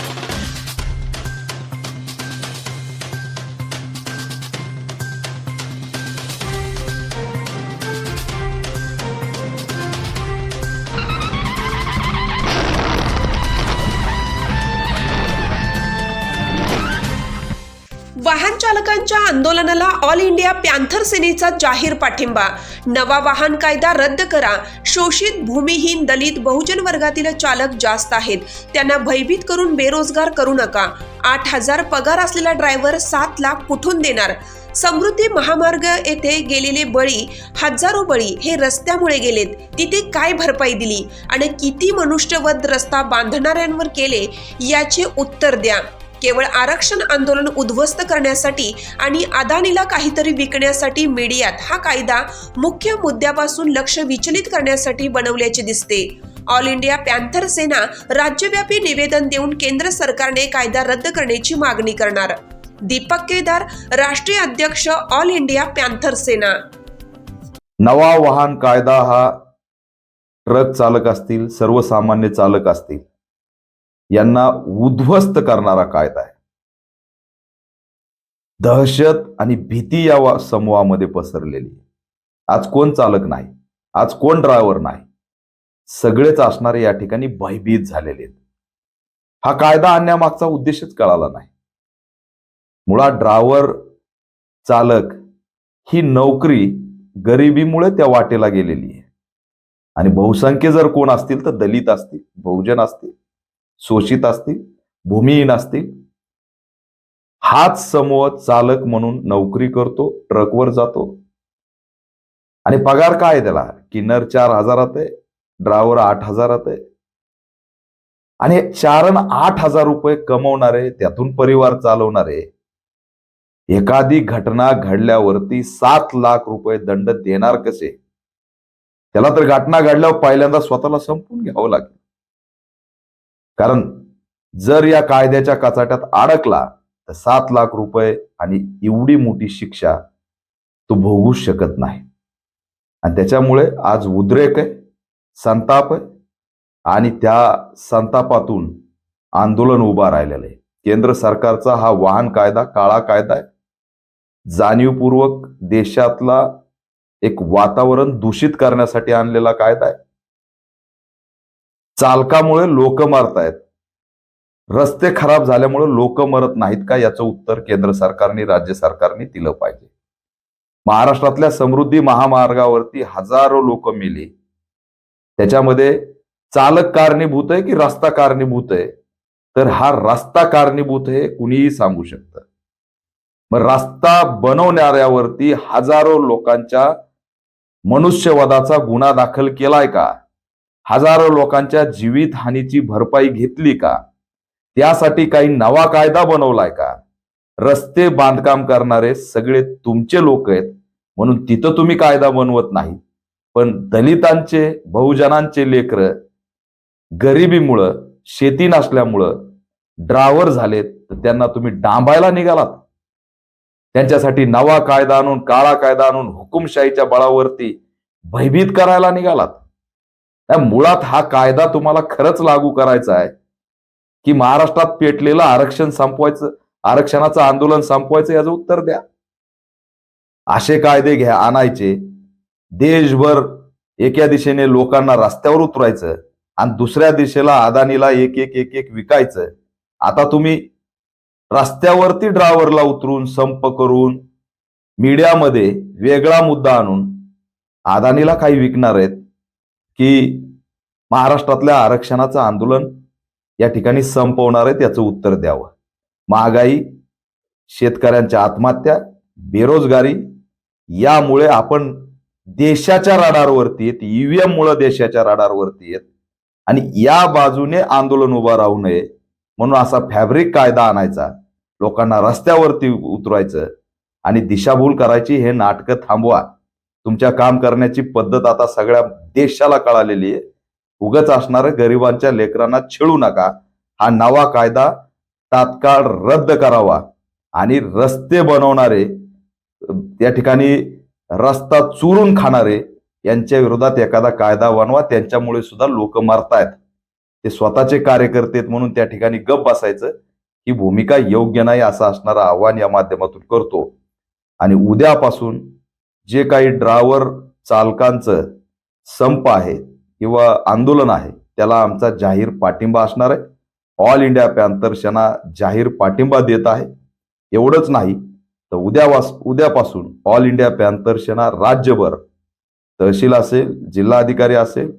वाहन चालकांच्या आंदोलनाला ऑल इंडिया पॅन्थर सेनेचा जाहीर पाठिंबा. नवा वाहन कायदा रद्द करा. शोषित भूमिहीन दलित बहुजन वर्गातील चालक जास्त आहेत. त्यांना भयभीत करून बेरोजगार करू नका. आठ हजार पगार असलेला ड्रायव्हर सात लाख कुठून देणार? समृद्धी महामार्ग येथे गेलेले बळी हजारो बळी हे रस्त्यामुळे गेलेत. तिथे काय भरपाई दिली? आणि किती मनुष्यवध रस्ता बांधणाऱ्यांवर केले? याचे उत्तर द्या. केवळ आरक्षण आंदोलन उद्ध्वस्त करण्यासाठी आणि अदानीला काहीतरी विकण्यासाठी मीडियात हा कायदा मुख्य मुद्द्यापासून लक्ष विचलित करण्यासाठी बनवल्याचे दिसते. ऑल इंडिया पॅन्थर सेना राज्यव्यापी निवेदन देऊन केंद्र सरकारने कायदा रद्द करण्याची मागणी करणार. दीपक केदार राष्ट्रीय अध्यक्ष ऑल इंडिया पॅन्थर सेना. नवा वाहन कायदा हा ट्रक चालक असतील सर्वसामान्य चालक असतील. यांना उद्ध्वस्त करणारा कायदा आहे. दहशत आणि भीती या समूहामध्ये पसरलेली आहे. आज कोण चालक नाही? आज कोण ड्रायव्हर नाही? सगळेच असणारे या ठिकाणी भयभीत झालेले आहेत. हा कायदा आणण्यामागचा उद्देशच कळाला नाही. मुळात ड्रायव्हर चालक ही नोकरी गरिबीमुळे त्या वाटेला गेलेली आहे. आणि बहुसंख्य जर कोण असतील तर दलित असतील बहुजन असतील शोषित असतील भूमिहीन असतील. हाच समूह चालक म्हणून नोकरी करतो ट्रकवर जातो. आणि पगार काय त्याला? किन्नर चार हजारात आहे ड्रायव्हर आठ हजारात आहे. आणि चारण आठ हजार रुपये कमवणारे त्यातून परिवार चालवणारे. एखादी घटना घडल्यावरती सात लाख रुपये दंड देणार कसे? त्याला तर घटना घडल्यावर पहिल्यांदा स्वतःला संपून घ्यावं लागेल. कारण जर या कायद्याच्या कचाट्यात अडकला तर सात लाख रुपये आणि एवढी मोठी शिक्षा तो भोगू शकत नाही. आणि त्याच्यामुळे आज उद्रेक आहे संताप आहे आणि त्या संतापातून आंदोलन उभा राहिलेलं आहे. केंद्र सरकारचा हा वाहन कायदा काळा कायदा आहे. जाणीवपूर्वक देशातला एक वातावरण दूषित करण्यासाठी आणलेला कायदा आहे. चालकामुळे लोक मरतायत. रस्ते खराब झाल्यामुळे लोक मरत नाहीत का याचं उत्तर केंद्र सरकारने राज्य सरकारने दिलं पाहिजे. महाराष्ट्रातल्या समृद्धी महामार्गावरती हजारो लोक मेली. त्याच्यामध्ये चालक कारणीभूत आहे की रस्ता कारणीभूत आहे? तर हा रस्ता कारणीभूत आहे कुणीही सांगू शकतं. मग रस्ता बनवणाऱ्यावरती हजारो लोकांच्या मनुष्यवधाचा गुन्हा दाखल केलाय का? हजारो लोकांच्या जीवितहानीची भरपाई घेतली का? त्यासाठी काही नवा कायदा बनवलाय का? रस्ते बांधकाम करणारे सगळे तुमचे लोक आहेत म्हणून तिथं तुम्ही कायदा बनवत नाही. पण दलितांचे बहुजनांचे लेकर गरिबीमुळं शेती नसल्यामुळं ड्रावर झालेत तर त्यांना तुम्ही डांबायला निघालात. त्यांच्यासाठी नवा कायदा आणून काळा कायदा आणून हुकुमशाहीच्या बळावरती भयभीत करायला निघालात. मुळात हा कायदा तुम्हाला खरंच लागू करायचा आहे. की महाराष्ट्रात पेटलेलं आरक्षण संपवायचं आरक्षणाचं आंदोलन संपवायचं याचं उत्तर द्या. असे कायदे घ्या आणायचे. देशभर एका दिशेने लोकांना रस्त्यावर उतरायचं आणि दुसऱ्या दिशेला अदानीला एक एक एक एक विकायचं. आता तुम्ही रस्त्यावरती ड्रायव्हरला उतरून संप करून मीडियामध्ये वेगळा मुद्दा आणून अदानीला काही विकणार आहेत की महाराष्ट्रातल्या आरक्षणाचं आंदोलन या ठिकाणी संपवणार आहे त्याचं उत्तर द्यावं. महागाई शेतकऱ्यांच्या आत्महत्या बेरोजगारी यामुळे आपण देशाच्या राडारवरती येत ईव्हीएम मुळे देशाच्या राडारवरती येत आणि या बाजूने आंदोलन उभं राहू नये म्हणून असा फॅब्रिक कायदा आणायचा लोकांना रस्त्यावरती उतरायचं आणि दिशाभूल करायची हे नाटकं थांबवा. तुमच्या काम करण्याची पद्धत आता सगळ्या देशाला कळालेली आहे. उगच असणाऱ्या गरिबांच्या लेकरांना छेळू नका. हा नवा कायदा तात्काळ रद्द करावा आणि रस्ते बनवणारे त्या ठिकाणी रस्ता चुरून खाणारे यांच्या विरोधात एखादा कायदा बनवा. त्यांच्यामुळे सुद्धा लोक मरतायत. ते स्वतःचे कार्यकर्ते म्हणून त्या ठिकाणी गप बसायचं. ही भूमिका योग्य नाही असं असणारं आव्हान या माध्यमातून करतो. आणि उद्यापासून जे काही ड्रायव्हर चालकांचं संप आहे किंवा आंदोलन आहे त्याला आमचा जाहीर पाठिंबा असणार आहे. ऑल इंडिया पॅन्थर जाहीर पाठिंबा देत आहे. एवढंच नाही तर उद्या वास उद्यापासून ऑल इंडिया पॅन्थर राज्यभर तहसील असेल जिल्हाधिकारी असेल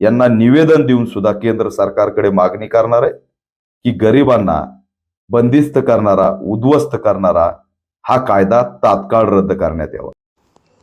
यांना निवेदन देऊन सुद्धा केंद्र सरकारकडे मागणी करणार आहे की गरिबांना बंदिस्त करणारा उद्ध्वस्त करणारा हा कायदा तात्काळ रद्द करण्यात यावा.